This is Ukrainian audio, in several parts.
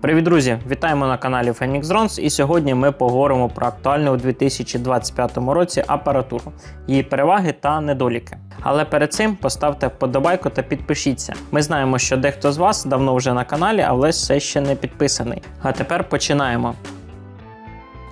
Привіт, друзі! Вітаємо на каналі Phoenix Drones і сьогодні ми поговоримо про актуальну у 2025 році апаратуру, її переваги та недоліки. Але перед цим поставте вподобайку та підпишіться. Ми знаємо, що дехто з вас давно вже на каналі, але все ще не підписаний. А тепер починаємо.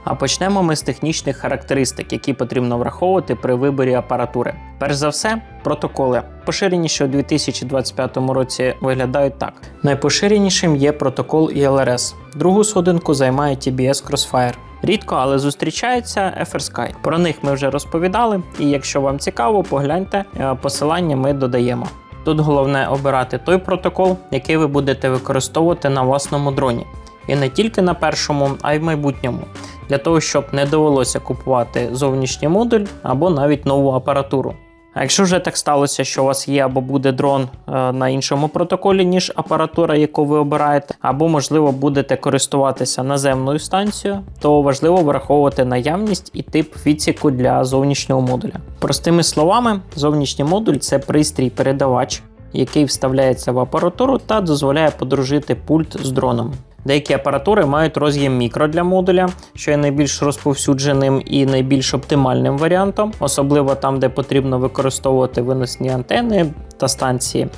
А почнемо ми з технічних характеристик, які потрібно враховувати при виборі апаратури. Перш за все, протоколи. Поширеніше у 2025 році виглядають так: найпоширенішим є протокол ILRS. Другу сходинку займає TBS Crossfire. Рідко, але зустрічається FrSky. Про них ми вже розповідали, і якщо вам цікаво, погляньте, е, посилання ми додаємо. Тут головне обирати той протокол, який ви будете використовувати на власному дроні. І не тільки на першому, а й в майбутньому, для того, щоб не довелося купувати зовнішній модуль або навіть нову апаратуру. А якщо вже так сталося, що у вас є або буде дрон е, на іншому протоколі, ніж апаратура, яку ви обираєте, або, можливо, будете користуватися наземною станцією, то важливо враховувати наявність і тип відсіку для зовнішнього модуля. Простими словами, зовнішній модуль це пристрій-передавач, який вставляється в апаратуру та дозволяє подружити пульт з дроном. Деякі апаратури мають роз'єм мікро для модуля, що є найбільш розповсюдженим і найбільш оптимальним варіантом, особливо там, де потрібно використовувати виносні антени та станції.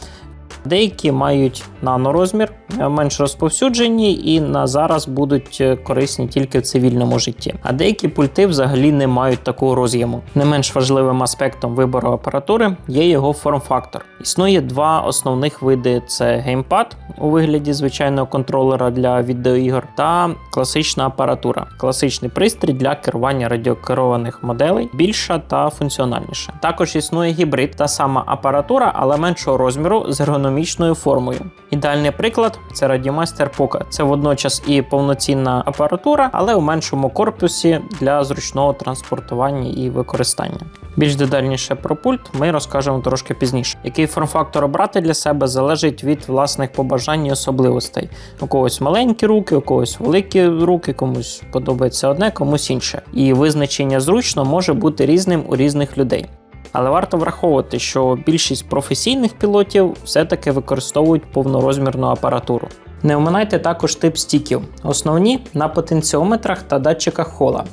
Деякі мають нанорозмір, е, менш розповсюджені і на зараз будуть е, корисні тільки в цивільному житті. А деякі пульти взагалі не мають такого роз'єму. Не менш важливим аспектом вибору апаратури є його форм-фактор. Існує два основних види: це геймпад у вигляді звичайного контролера для відеоігор та класична апаратура, класичний пристрій для керування радіокерованих моделей, більша та функціональніша. Також існує гібрид, та сама апаратура, але меншого розміру з ергономічною формою. Ідеальний приклад це Radiomaster Pocket. Це водночас і повноцінна апаратура, але у меншому корпусі для зручного транспортування і використання. Більш детальніше про пульт ми розкажемо трошки пізніше. Який форм-фактор обрати для себе залежить від власних побажань і особливостей. У когось маленькі руки, у когось великі руки, комусь подобається одне, комусь інше. І визначення зручно може бути різним у різних людей. Але варто враховувати, що більшість професійних пілотів все-таки використовують повнорозмірну апаратуру. Не оминайте також тип стіків, основні на потенціометрах та датчиках хола.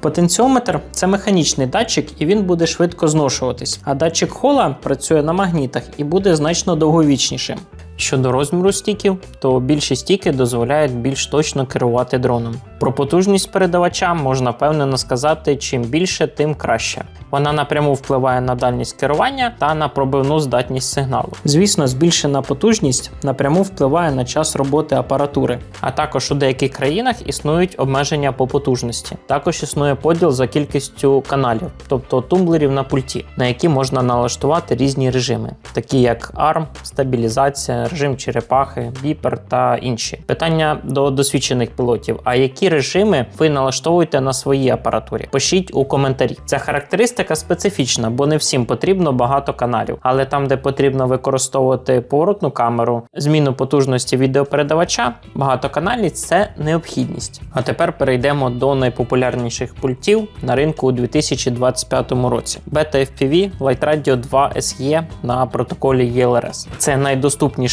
Потенціометр це механічний датчик, і він буде швидко зношуватись. А датчик хола працює на магнітах і буде значно довговічнішим. Щодо розміру стіків, то більші стіки дозволяють більш точно керувати дроном. Про потужність передавача можна впевнено сказати, чим більше, тим краще. Вона напряму впливає на дальність керування та на пробивну здатність сигналу. Звісно, збільшена потужність напряму впливає на час роботи апаратури, а також у деяких країнах існують обмеження по потужності. Також існує поділ за кількістю каналів, тобто тумблерів на пульті, на які можна налаштувати різні режими, такі як ARM, стабілізація, режим черепахи, біпер та інші. Питання до досвідчених пілотів: а які режими ви налаштовуєте на своїй апаратурі? Пишіть у коментарі. Ця характеристика специфічна, бо не всім потрібно багато каналів, але там, де потрібно використовувати поворотну камеру, зміну потужності відеопередавача, багатоканальність це необхідність. А тепер перейдемо до найпопулярніших пультів на ринку у 2025 році. Beta FPV Light Radio 2 SE на протоколі ELRS. Це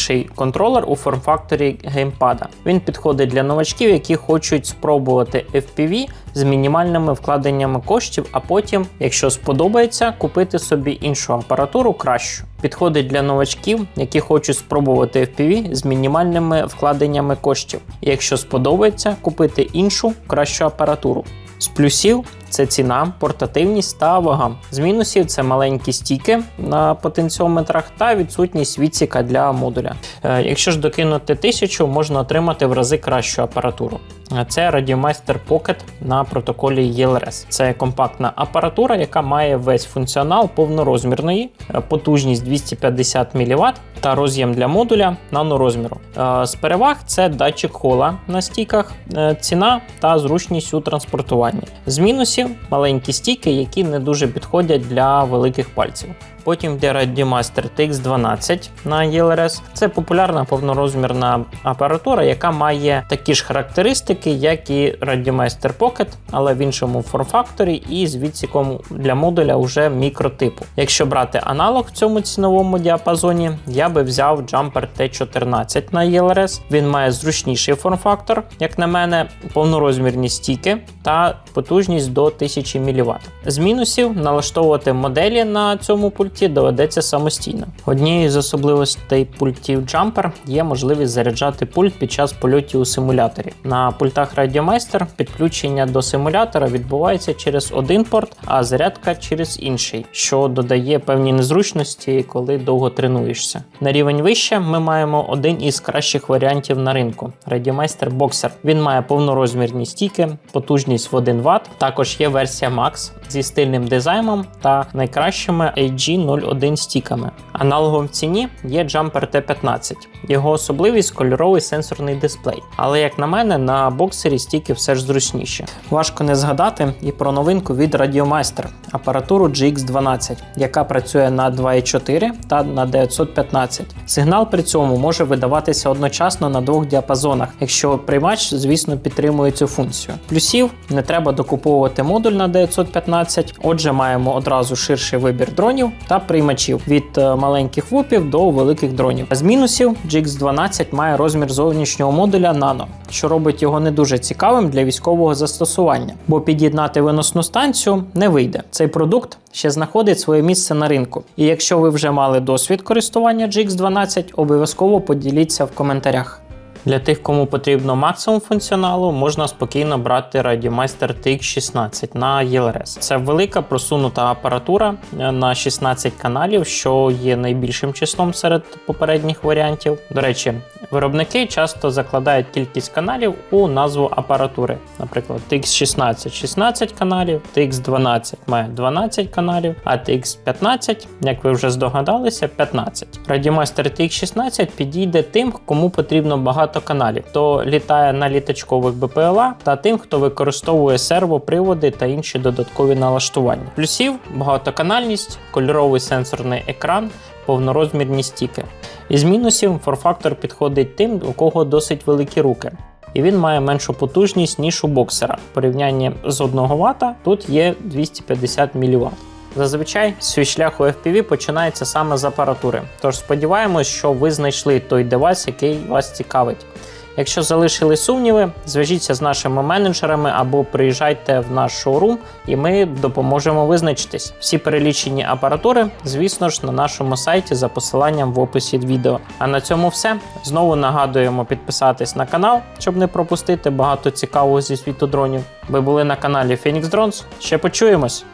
найдоступніший контролер у форм-факторі геймпада. Він підходить для новачків, які хочуть спробувати FPV з мінімальними вкладеннями коштів, а потім, якщо сподобається, купити собі іншу апаратуру кращу. Підходить для новачків, які хочуть спробувати FPV з мінімальними вкладеннями коштів. І якщо сподобається, купити іншу кращу апаратуру. З плюсів це ціна, портативність та вага. З мінусів це маленькі стіки на потенціометрах та відсутність відсіка для модуля. Е, якщо ж докинути 1000, можна отримати в рази кращу апаратуру. Е, Це Radiomaster Pocket на протоколі ELRS. Це компактна апаратура, яка має весь функціонал повнорозмірної, е, потужність 250 мВт та роз'єм для модуля нанорозміру. З переваг це датчик хола на стіках, е, ціна та зручність у транспортуванні. З мінусів маленькі стійки, які не дуже підходять для великих пальців. Потім йде Radiomaster TX12 на ELRS. Це популярна повнорозмірна апаратура, яка має такі ж характеристики, як і Radiomaster Pocket, але в іншому форм-факторі і з відсіком для модуля уже мікротипу. Якщо брати аналог в цьому ціновому діапазоні, я би взяв Jumper T14 на ELRS. Він має зручніший форм-фактор, як на мене, повнорозмірні стіки та потужність до 1000 мВт. З мінусів налаштовувати моделі на цьому пульті доведеться самостійно. Однією з особливостей пультів Jumper є можливість заряджати пульт під час польотів у симуляторі. На пультах Radiomaster підключення до симулятора відбувається через один порт, а зарядка через інший, що додає певні незручності, коли довго тренуєшся. На рівень вище ми маємо один із кращих варіантів на ринку Radiomaster Boxer. Він має повнорозмірні стійки, потужність в 1 Вт. Також є версія Max зі стильним дизайном та найкращими AG01 стіками. Аналогом в ціні є Jumper T15. Його особливість кольоровий сенсорний дисплей. Але як на мене, на боксері стіки все ж зручніші. Важко не згадати і про новинку від Radiomaster апаратуру GX12, яка працює на 2.4 та на 915. Сигнал при цьому може видаватися одночасно на двох діапазонах, якщо приймач, звісно, підтримує цю функцію. Плюсів не треба докуповувати модуль на 915, отже, маємо одразу ширший вибір дронів та приймачів від е, маленьких вупів до великих дронів. З мінусів GX12 має розмір зовнішнього модуля Nano, що робить його не дуже цікавим для військового застосування, бо під'єднати виносну станцію не вийде. Цей продукт ще знаходить своє місце на ринку. І якщо ви вже мали досвід користування GX12, обов'язково поділіться в коментарях. Для тих, кому потрібно максимум функціоналу, можна спокійно брати Radiomaster TX16 на ELRS. Це велика просунута апаратура е, на 16 каналів, що є найбільшим числом серед попередніх варіантів. До речі, виробники часто закладають кількість каналів у назву апаратури. Наприклад, TX16 16 каналів, TX12 має 12 каналів, а TX15, як ви вже здогадалися, 15. Radiomaster TX16 підійде тим, кому потрібно багато каналів, хто літає на літачкових БПЛА, та тим, хто використовує сервоприводи та інші додаткові налаштування. Плюсів багатоканальність, кольоровий сенсорний екран, повнорозмірні стіки. Із мінусів форм-фактор підходить тим, у кого досить великі руки. І він має меншу потужність, ніж у боксера. В порівнянні з 1 Вт тут є 250 мВт. Зазвичай свій шлях у FPV починається саме з апаратури. Тож сподіваємось, що ви знайшли той девайс, який вас цікавить. Якщо залишили сумніви, зв'яжіться з нашими менеджерами або приїжджайте в наш шоурум, і ми допоможемо визначитись. Всі перелічені апаратури, звісно ж, на нашому сайті за посиланням в описі відео. А на цьому все. Знову нагадуємо підписатись на канал, щоб не пропустити багато цікавого зі світу дронів. Ви були на каналі Phoenix Drones. Ще почуємось!